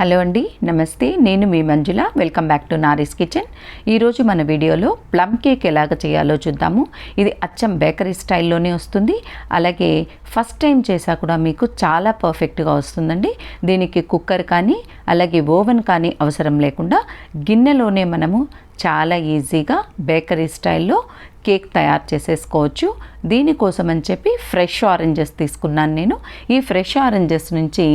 Hello అండి నమస్తే. నేను మీ Manjula. Welcome back to Nari's kitchen ఈరోజు మన వీడియోలో ప్లమ్ కేక్ ఎలాగ చేయాలో చూద్దాము. ఇది అచ్చం బేకరీ స్టైల్లోనే వస్తుంది. అలాగే ఫస్ట్ టైం చేసా కూడా మీకు చాలా పర్ఫెక్ట్గా వస్తుందండి. దీనికి కుక్కర్ కానీ అలాగే ఓవెన్ కానీ అవసరం లేకుండా గిన్నెలోనే మనము చాలా ఈజీగా బేకరీ స్టైల్లో కేక్ తయారు చేసేసుకోవచ్చు. దీనికోసం అని చెప్పి ఫ్రెష్ ఆరెంజెస్ తీసుకున్నాను నేను. ఈ ఫ్రెష్ ఆరెంజెస్ నుంచి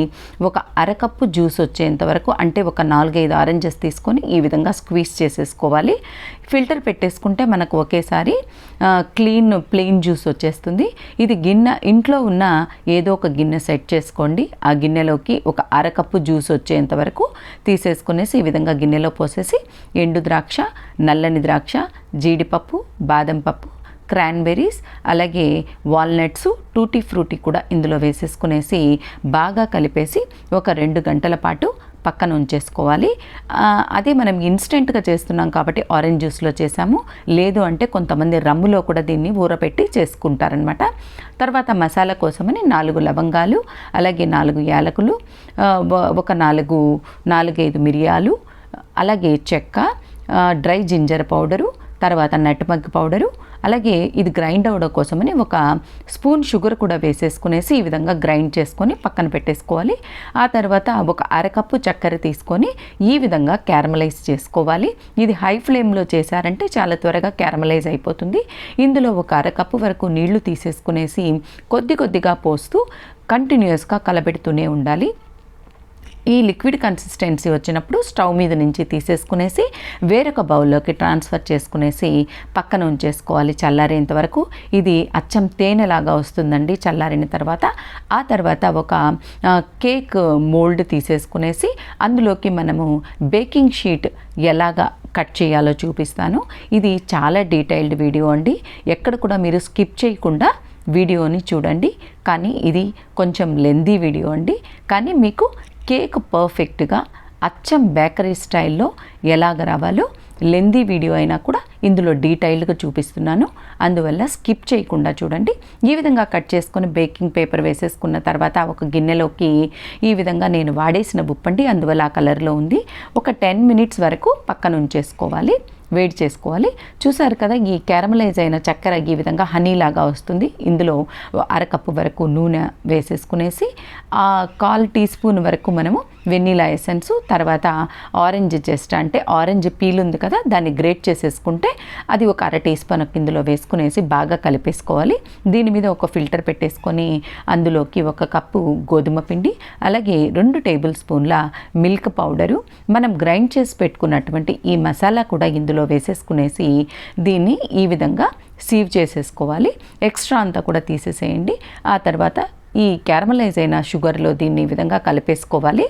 ఒక అరకప్పు జ్యూస్ వచ్చేంత వరకు అంటే ఒక నాలుగైదు ఆరెంజెస్ తీసుకొని ఈ విధంగా స్క్వీజ్ చేసేసుకోవాలి. ఫిల్టర్ పెట్టేసుకుంటే మనకు ఒకేసారి క్లీన్ ప్లెయిన్ జ్యూస్ వచ్చేస్తుంది. ఇది గిన్నె ఇంట్లో ఉన్న ఏదో ఒక గిన్నె సెట్ చేసుకోండి. ఆ గిన్నెలోకి ఒక అరకప్పు జ్యూస్ వచ్చేంత వరకు తీసేసుకునేసి ఈ విధంగా గిన్నెలో పోసేసి ఎండు ద్రాక్ష నల్లని ద్రాక్ష జీడిపప్పు బాదం పప్పు క్రాన్బెర్రీస్ అలాగే వాల్నట్స్ టూటీ ఫ్రూటీ కూడా ఇందులో వేసేసుకునేసి బాగా కలిపేసి ఒక రెండు గంటల పాటు పక్కన ఉంచేసుకోవాలి. అదే మనం ఇన్స్టెంట్గా చేస్తున్నాం కాబట్టి ఆరెంజ్ జ్యూస్లో చేసాము. లేదు అంటే కొంతమంది రమ్ములో కూడా దీన్ని ఊరపెట్టి చేసుకుంటారనమాట తర్వాత మసాలా కోసమని నాలుగు లవంగాలు అలాగే నాలుగు యాలకులు ఒక- నాలుగు నాలుగైదు మిరియాలు అలాగే చెక్క డ్రై జింజర్ పౌడరు తర్వాత నట్మగ్ పౌడరు అలాగే ఇది గ్రైండ్ అవ్వడం కోసమని ఒక స్పూన్ షుగర్ కూడా వేసేసుకునేసి ఈ విధంగా గ్రైండ్ చేసుకొని పక్కన పెట్టేసుకోవాలి. ఆ తర్వాత ఒక అరకప్పు చక్కెర తీసుకొని ఈ విధంగా క్యారమలైజ్ చేసుకోవాలి. ఇది హై ఫ్లేమ్లో చేశారంటే చాలా త్వరగా క్యారమలైజ్ అయిపోతుంది. ఇందులో ఒక అరకప్పు వరకు నీళ్ళు తీసేసుకునేసి కొద్ది కొద్దిగా పోస్తూ కంటిన్యూస్గా కలబెడుతూనే ఉండాలి. ఈ లిక్విడ్ కన్సిస్టెన్సీ వచ్చినప్పుడు స్టవ్ మీద నుంచి తీసేసుకునేసి వేరొక బౌల్లోకి ట్రాన్స్ఫర్ చేసుకునేసి పక్కన ఉంచేసుకోవాలి చల్లారేంత వరకు. ఇది అచ్చం తేనెలాగా వస్తుందండి చల్లారిన తర్వాత. ఆ తర్వాత ఒక కేక్ మోల్డ్ తీసేసుకునేసి అందులోకి మనము బేకింగ్ షీట్ ఎలాగా కట్ చేయాలో చూపిస్తాను. ఇది చాలా డీటెయిల్డ్ వీడియో అండి. ఎక్కడ కూడా మీరు స్కిప్ చేయకుండా వీడియోని చూడండి. కానీ ఇది కొంచెం లెందీ వీడియో అండి. కానీ మీకు కేక్ పర్ఫెక్ట్గా అచ్చం బేకరీ స్టైల్లో ఎలాగ రావాలో లెందీ వీడియో అయినా కూడా ఇందులో డీటెయిల్డ్గా చూపిస్తున్నాను. అందువల్ల స్కిప్ చేయకుండా చూడండి. ఈ విధంగా కట్ చేసుకొని బేకింగ్ పేపర్ వేసేసుకున్న తర్వాత ఒక గిన్నెలోకి ఈ విధంగా నేను వాడేసిన బుప్పండి. అందువల్ల ఆ కలర్లో ఉంది. ఒక టెన్ మినిట్స్ వరకు పక్కన ఉంచేసుకోవాలి. వేడి చేసుకోవాలి. చూసారు కదా ఈ క్యారమలైజ్ అయిన చక్కెర ఈ విధంగా హనీ లాగా వస్తుంది. ఇందులో అరకప్పు వరకు నూనె వేసేసుకునేసి ఆ కాల్ టీ స్పూన్ వరకు మనము వెనీలా ఎసెన్స్ తర్వాత ఆరెంజ్ జస్ట్ అంటే ఆరెంజ్ పీల్ ఉంది కదా దాన్ని గ్రేట్ చేసేసుకుంటే అది ఒక అర టీ స్పూన్ ఇందులో వేసుకునేసి బాగా కలిపేసుకోవాలి. దీని మీద ఒక ఫిల్టర్ పెట్టేసుకొని అందులోకి ఒక కప్పు గోధుమ పిండి అలాగే రెండు టేబుల్ స్పూన్ల మిల్క్ పౌడరు. మనం గ్రైండ్ చేసి పెట్టుకున్నటువంటి ఈ మసాలా కూడా ఇందులో వేసేసుకునేసి దీన్ని ఈ విధంగా సీవ్ చేసేసుకోవాలి. ఎక్స్ట్రా అంతా కూడా తీసేసేయండి. ఆ తర్వాత ఈ క్యారమలైజ్ అయిన షుగర్లో దీన్ని ఈ విధంగా కలిపేసుకోవాలి.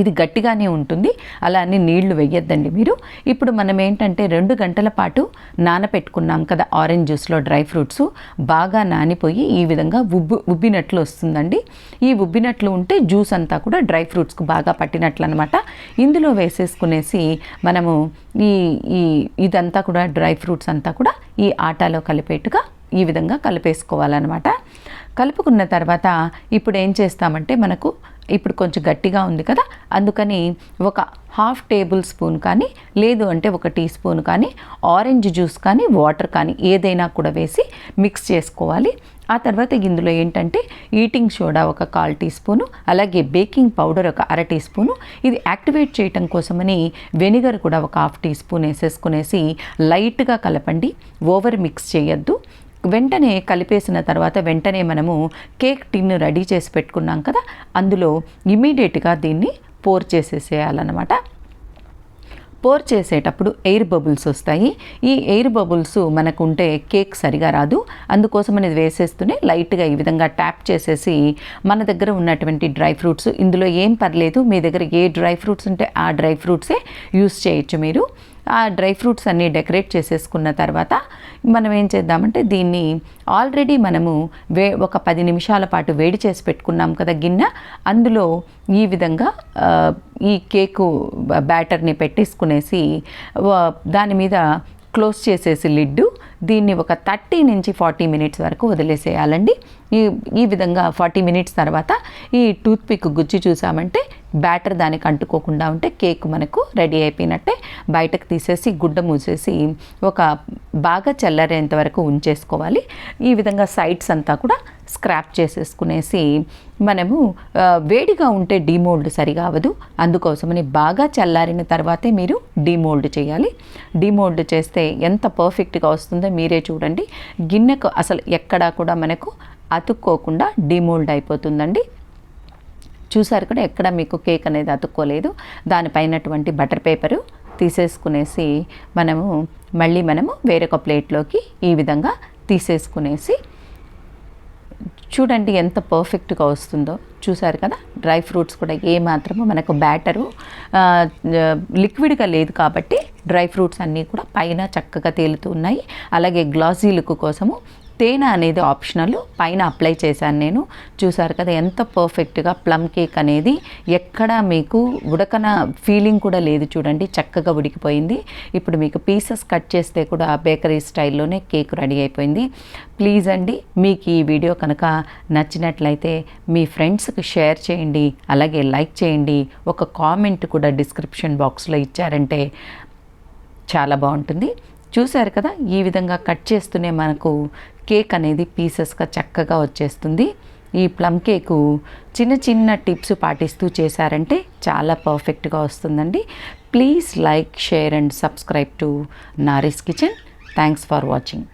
ఇది గట్టిగానే ఉంటుంది. అలా అన్ని నీళ్ళు వేయొద్దండి మీరు. ఇప్పుడు మనం ఏంటంటే రెండు గంటల పాటు నానపెట్టుకున్నాం కదా ఆరెంజ్ జ్యూస్లో డ్రై ఫ్రూట్స్. బాగా నానిపోయి ఈ విధంగా ఉబ్బు ఉబ్బినట్లు వస్తుందండి. ఈ ఉబ్బినట్లు ఉంటే జ్యూస్ అంతా కూడా డ్రై ఫ్రూట్స్కు బాగా పట్టినట్లు అనమాట ఇందులో వేసేసుకునేసి మనము ఈ ఈ ఇదంతా కూడా డ్రై ఫ్రూట్స్ అంతా కూడా ఈ ఆటాలో కలిపేట్టుగా ఈ విధంగా కలిపేసుకోవాలన్నమాట. కలుపుకున్న తర్వాత ఇప్పుడు ఏం చేస్తామంటే మనకు ఇప్పుడు కొంచెం గట్టిగా ఉంది కదా అందుకని ఒక హాఫ్ టేబుల్ స్పూన్ కానీ లేదు అంటే ఒక టీ స్పూన్ కానీ ఆరెంజ్ జ్యూస్ కానీ వాటర్ కానీ ఏదైనా కూడా వేసి మిక్స్ చేసుకోవాలి. ఆ తర్వాత ఇందులో ఏంటంటే ఈటింగ్ సోడా ఒక కాల్ టీ స్పూను అలాగే బేకింగ్ పౌడర్ ఒక అర టీ స్పూను ఇది యాక్టివేట్ చేయటం కోసమని వెనిగర్ కూడా ఒక హాఫ్ టీ స్పూన్ వేసేసుకునేసి లైట్గా కలపండి. ఓవర్ మిక్స్ చేయొద్దు. వెంటనే కలిపేసిన తర్వాత వెంటనే మనము కేక్ టిన్ రెడీ చేసి పెట్టుకున్నాం కదా అందులో ఇమీడియట్గా దీన్ని పోర్ చేసేసేయాలన్నమాట. పోర్ చేసేటప్పుడు ఎయిర్ బబుల్స్ వస్తాయి. ఈ ఎయిర్ బబుల్స్ మనకు ఉంటే కేక్ సరిగా రాదు. అందుకోసం అనేది వేసేస్తూనే లైట్గా ఈ విధంగా ట్యాప్ చేసేసి మన దగ్గర ఉన్నటువంటి డ్రై ఫ్రూట్స్ ఇందులో ఏం పర్లేదు మీ దగ్గర ఏ డ్రై ఫ్రూట్స్ ఉంటే ఆ డ్రై ఫ్రూట్సే యూస్ చేయొచ్చు మీరు. ఆ డ్రై ఫ్రూట్స్ అన్నీ డెకరేట్ చేసేసుకున్న తర్వాత మనం ఏం చేద్దామంటే దీన్ని ఆల్రెడీ మనము వే ఒక పది నిమిషాల పాటు వేడి చేసి పెట్టుకున్నాం కదా గిన్నె. అందులో ఈ విధంగా ఈ కేకు బ్యాటర్ని పెట్టేసుకునేసి దాని మీద క్లోజ్ చేసేసి లిడ్డు దీన్ని ఒక థర్టీ నుంచి ఫార్టీ మినిట్స్ వరకు వదిలేసేయాలండి. ఈ ఈ విధంగా ఫార్టీ మినిట్స్ తర్వాత ఈ టూత్పిక్ గుజ్జు గుచ్చి చూసామంటే బ్యాటర్ దానికి అంటుకోకుండా ఉంటే కేక్ మనకు రెడీ అయిపోయినట్టే బయటకు తీసేసి గుడ్డ మూసేసి ఒక బాగా చల్లరేంత వరకు ఉంచేసుకోవాలి. ఈ విధంగా సైడ్స్ అంతా కూడా స్క్రాప్ చేసేసుకునేసి మనము వేడిగా ఉంటే డీమోల్డ్ సరిగా అవ్వదు అందుకోసమని బాగా చల్లారిన తర్వాతే మీరు డీమోల్డ్ చేయాలి. డీమోల్డ్ చేస్తే ఎంత పర్ఫెక్ట్గా వస్తుందో మీరే చూడండి. గిన్నెకు అసలు ఎక్కడా కూడా మనకు అతుక్కోకుండా డీమోల్డ్ అయిపోతుందండి. చూసారు కూడా ఎక్కడ మీకు కేక్ అనేది అతుక్కోలేదు. దానిపైనటువంటి బటర్ పేపరు తీసేసుకునేసి మనము మళ్ళీ మనము వేరొక ప్లేట్లోకి ఈ విధంగా తీసేసుకునేసి చూడండి ఎంత పర్ఫెక్ట్గా వస్తుందో. చూసారు కదా డ్రై ఫ్రూట్స్ కూడా ఏ మాత్రము మనకు బ్యాటరు లిక్విడ్గా లేదు కాబట్టి డ్రై ఫ్రూట్స్ అన్నీ కూడా పైన చక్కగా తేలుతూ ఉన్నాయి. అలాగే గ్లాసీ లుక్ కోసము తేనె అనేది ఆప్షనల్ పైన అప్లై చేశాను నేను. చూసారు కదా ఎంత పర్ఫెక్ట్గా ప్లమ్ కేక్ అనేది ఎక్కడ మీకు ఉడకన ఫీలింగ్ కూడా లేదు చూడండి చక్కగా ఉడికిపోయింది. ఇప్పుడు మీకు పీసెస్ కట్ చేస్తే కూడా బేకరీ స్టైల్లోనే కేక్ రెడీ అయిపోయింది. ప్లీజ్ అండి మీకు ఈ వీడియో కనుక నచ్చినట్లయితే మీ ఫ్రెండ్స్కి షేర్ చేయండి అలాగే లైక్ చేయండి. ఒక కామెంట్ కూడా డిస్క్రిప్షన్ బాక్స్లో ఇచ్చారంటే చాలా బాగుంటుంది. చూశారు కదా ఈ విధంగా కట్ చేస్తూనే మనకు కేక్ అనేది పీసెస్గా చక్కగా వచ్చేస్తుంది. ఈ ప్లమ్ కేకు చిన్న చిన్న టిప్స్ పాటిస్తూ చేశారంటే చాలా పర్ఫెక్ట్గా వస్తుందండి. Please like share and subscribe to Nari's kitchen. Thanks for watching.